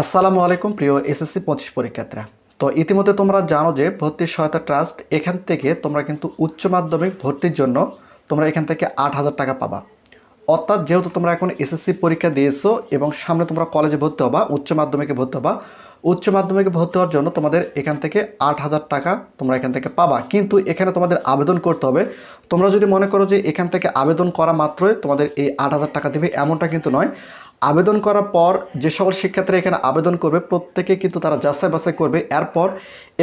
আসসালামু আলাইকুম, প্রিয় এসএসসি পঁচিশ পরীক্ষার্থীরা। তো ইতিমধ্যে তোমরা জানো যে ভর্তি সহায়তা ট্রাস্ট এখান থেকে তোমরা কিন্তু উচ্চ মাধ্যমিক ভর্তির জন্য তোমরা এখান থেকে আট হাজার টাকা পাবা। অর্থাৎ যেহেতু তোমরা এখন এসএসসি পরীক্ষা দিয়েছ এবং সামনে তোমরা কলেজে ভর্তি হবা, উচ্চ মাধ্যমিকে ভর্তি হবা, উচ্চ মাধ্যমিকে ভর্তি হওয়ার জন্য তোমাদের এখান থেকে আট হাজার টাকা তোমরা এখান থেকে পাবা। কিন্তু এখানে তোমাদের আবেদন করতে হবে। তোমরা যদি মনে করো যে এখান থেকে আবেদন করা মাত্রই তোমাদের এই আট হাজার টাকা দেবে, এমনটা কিন্তু নয়। আবেদন করার পর যে সকল শিক্ষার্থীরা এখানে আবেদন করবে, প্রত্যেকে কিন্তু তারা যাচাই বাছাই করবে। এরপর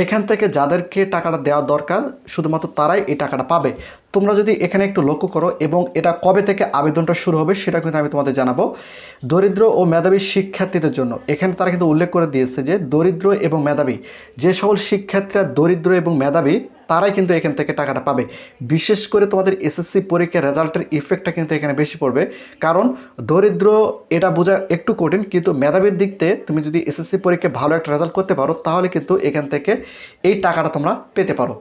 এখান থেকে যাদেরকে টাকাটা দেওয়া দরকার, শুধুমাত্র তারাই এই টাকাটা পাবে। তোমরা যদি এখানে একটু লক্ষ্য করো এবং এটা কবে থেকে আবেদনটা শুরু হবে, সেটা কিন্তু আমি তোমাদের জানাব। দরিদ্র ও মেধাবী শিক্ষার্থীদের জন্য এখানে তারা কিন্তু উল্লেখ করে দিয়েছে যে, দরিদ্র এবং মেধাবী, যে সকল শিক্ষার্থীরা দরিদ্র এবং মেধাবী তারাই কিন্তু এখান থেকে টাকাটা পাবে। বিশেষ করে তোমাদের এসএসসি পরীক্ষার রেজাল্টের ইফেক্টটা কিন্তু এখানে বেশি পড়বে। কারণ দরিদ্র, এটা বোঝা একটু কঠিন, কিন্তু মেধাবীর দিক থেকে তুমি যদি এসএসসি পরীক্ষায় ভালো একটা রেজাল্ট করতে পারো, তাহলে কিন্তু এখান থেকে এই টাকাটা তোমরা পেতে পারো।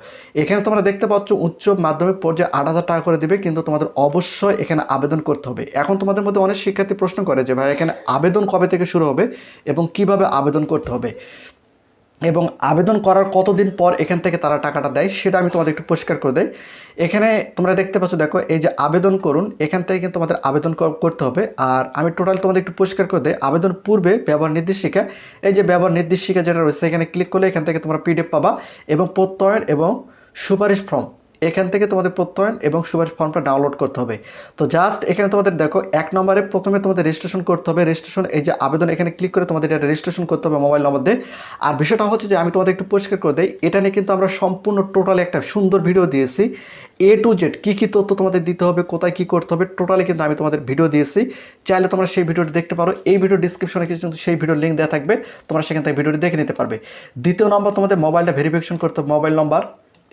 এখানে তোমরা দেখতে পাচ্ছ, উচ্চ মাধ্যমিক পর্যায়ে আট হাজার টাকা করে দিবে, কিন্তু তোমাদের অবশ্যই এখানে আবেদন করতে হবে। এখন তোমাদের মধ্যে অনেক শিক্ষার্থী প্রশ্ন করে যে, ভাই, এখানে আবেদন কবে থেকে শুরু হবে এবং কীভাবে আবেদন করতে হবে? এবং আবেদন করার কতদিন পর এখান থেকে তারা টাকাটা দেয়, সেটা আমি তোমাদের একটু পরিষ্কার করে দেয় এখানে তোমরা দেখতে পাচ্ছ, দেখো, এই যে আবেদন করুন, এখান থেকে কিন্তু তোমাদের আবেদন করতে হবে। আর আমি টোটাল তোমাদের একটু পরিষ্কার করে দেয় আবেদন পূর্বে ব্যবহার নির্দেশিকা, এই যে ব্যবহার নির্দেশিকা যেটা রয়েছে, এখানে ক্লিক করলে এখান থেকে তোমরা পিডিএফ পাবা এবং প্রত্যয়ন এবং সুপারিশ ফর্ম এখান থেকে তোমাদের প্রত্যয়ন এবং সুপারিশ ফর্মটা ডাউনলোড করতে হবে। তো জাস্ট এখানে তোমাদের দেখো, এক নম্বরে প্রথমে তোমাদের রেজিস্ট্রেশন করতে হবে। রেজিস্ট্রেশন এই যে আবেদন, এখানে ক্লিক করে তোমাদের এটা রেজিস্ট্রেশন করতে হবে মোবাইল নম্বর দিয়ে। আর বিষয়টা হচ্ছে যে আমি তোমাদের একটু পরিষ্কার করে দিই, এটা নিয়ে কিন্তু আমরা সম্পূর্ণ টোটালি একটা সুন্দর ভিডিও দিয়েছি। এ টু জেড কী কী তথ্য তোমাদের দিতে হবে, কোথায় কী করতে হবে টোটালি কিন্তু আমি তোমাদের ভিডিও দিয়েছি। চাইলে তোমরা সেই ভিডিওটি দেখতে পারো। এই ভিডিও ডিসক্রিপশনে কিন্তু সেই ভিডিওর লিঙ্ক দেওয়া থাকবে, তোমরা সেখান থেকে ভিডিওটি দেখে নিতে পারবে। দ্বিতীয় নম্বর তোমাদের মোবাইলটা ভেরিফিকেশন করতে হবে মোবাইল নম্বর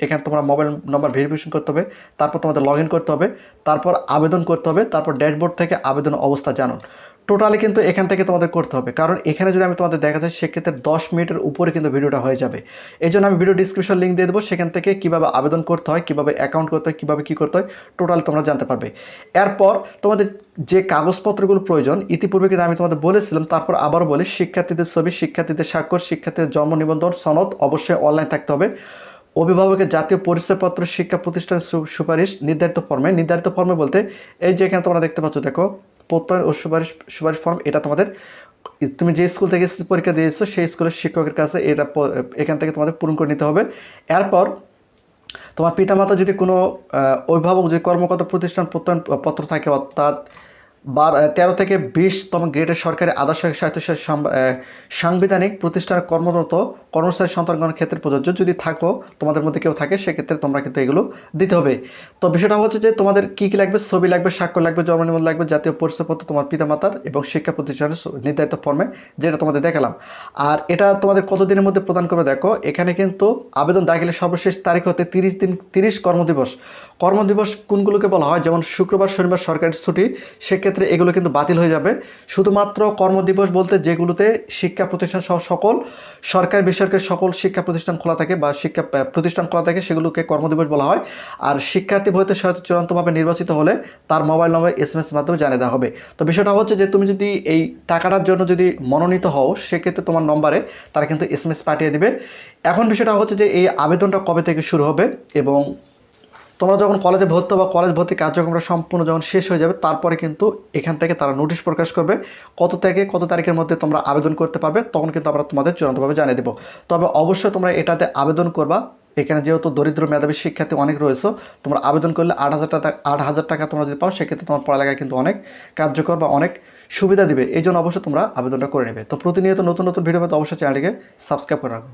এখানে তোমরা মোবাইল নাম্বার ভেরিফিকেশন করতে হবে, তারপর তোমাদের লগ করতে হবে, তারপর আবেদন করতে হবে, তারপর ড্যাশবোর্ড থেকে আবেদন অবস্থা জানুন। টোটালি কিন্তু এখান থেকে তোমাদের করতে হবে, কারণ এখানে যদি আমি তোমাদের দেখা যায়, সেক্ষেত্রে দশ মিনিটের উপরে কিন্তু ভিডিওটা হয়ে যাবে। এই জন্য আমি ভিডিও ডিসক্রিপশন লিঙ্ক দিয়ে দেবো, সেখান থেকে কীভাবে আবেদন করতে হয়, কীভাবে অ্যাকাউন্ট করতে হয়, কীভাবে কী করতে হয় টোটাল তোমরা জানতে পারবে। এরপর তোমাদের যে কাগজপত্রগুলো প্রয়োজন, ইতিপূর্বে কিন্তু আমি তোমাদের বলেছিলাম, তারপর আবারও বলি, শিক্ষার্থীদের ছবি, শিক্ষার্থীদের স্বাক্ষর, শিক্ষার্থীদের জন্ম নিবন্ধন, সনদ অবশ্যই অনলাইন থাকতে হবে। অভিভাবকের জাতীয় পরিচয়পত্র শিক্ষা প্রতিষ্ঠানের সুপারিশ নির্ধারিত ফর্মে নির্ধারিত ফর্মে বলতে, এই যে এখানে তোমরা দেখতে পাচ্ছ, দেখো, প্রত্যয়ন ও সুপারিশ সুপারিশ ফর্ম এটা তোমাদের, তুমি যে স্কুল থেকে পরীক্ষা দিয়েছ, সেই স্কুলের শিক্ষকের কাছে এটা এখান থেকে তোমাদের পূরণ করে নিতে হবে। এরপর, তোমার পিতামাতা যদি কোনো অভিভাবক, যদি কর্মকর্তা প্রতিষ্ঠান প্রত্যয়ন পত্র থাকে অর্থাৎ বার তেরো থেকে বিশতম গ্রেডের সরকারি আদর্শ স্বায়ত্তশাসিত সাম- সাংবিধানিক প্রতিষ্ঠানে কর্মরত কর্মচারী সন্তানগণের ক্ষেত্রে প্রযোজ্য। যদি থাকো, তোমাদের মধ্যে কেউ থাকে, সেক্ষেত্রে তোমরা কিন্তু এগুলো দিতে হবে। তো বিষয়টা হচ্ছে যে, তোমাদের কী কী লাগবে? ছবি লাগবে স্বাক্ষর লাগবে, জন্ম নিবন্ধন লাগবে, জাতীয় পরিচয়পত্র তোমার পিতামাতার এবং শিক্ষা প্রতিষ্ঠানের নির্ধারিত ফর্মে যেটা তোমাদের দেখালাম। আর এটা তোমাদের কতদিনের মধ্যে প্রদান করবে দেখো, এখানে কিন্তু আবেদন দাখিলের সর্বশেষ তারিখ হতে তিরিশ দিন, তিরিশ কর্মদিবস। কর্মদিবস কোনগুলোকে বলা হয়? যেমন শুক্রবার, শনিবার সরকারি ছুটি, সেক্ষেত্রে এগুলো কিন্তু বাতিল হয়ে যাবে। শুধুমাত্র কর্মদিবস বলতে যেগুলোতে শিক্ষা প্রতিষ্ঠান সহ সকল সরকারি বেসরকারি সকল শিক্ষা প্রতিষ্ঠান খোলা থাকে বা শিক্ষা প্রতিষ্ঠান খোলা থাকে, সেগুলোকে কর্মদিবস বলা হয়। আর শিক্ষার্থী ভর্তি সহায়তা চূড়ান্তভাবে নির্বাচিত হলে তার mobile number S M S মাধ্যমে জানিয়ে দেওয়া হবে। তো বিষয়টা হচ্ছে যে, তুমি যদি এই টাকাটার জন্য যদি মনোনীত হও, সেক্ষেত্রে তোমার নম্বরে তারা কিন্তু এস এম এস পাঠিয়ে দিবে। এখন বিষয়টা হচ্ছে যে, এই আবেদনটা কবে থেকে শুরু হবে এবং তোমরা যখন কলেজে ভর্তি বা কলেজ ভর্তি কার্যক্রমটা সম্পূর্ণ যখন শেষ হয়ে যাবে, তারপরে কিন্তু এখান থেকে তারা নোটিশ প্রকাশ করবে কত থেকে কত তারিখের মধ্যে তোমরা আবেদন করতে পারবে, তখন কিন্তু আমরা তোমাদের চূড়ান্তভাবে জানিয়ে দেবো। তবে অবশ্যই তোমরা এটাতে আবেদন করবা। এখানে যেহেতু দরিদ্র মেধাবী শিক্ষার্থী অনেক রয়েছে, তোমরা আবেদন করলে আট হাজার টাকা, আট হাজার টাকা তোমরা যদি পাও, সেক্ষেত্রে তোমার পড়ালেখায় কিন্তু অনেক কার্যকর বা অনেক সুবিধা দিবে। এই জন্য অবশ্যই তোমরা আবেদনটা করে নেবে। তো প্রতিনিয়ত নতুন নতুন ভিডিও পেতে অবশ্যই চ্যানেলটিকে সাবস্ক্রাইব করে রাখো।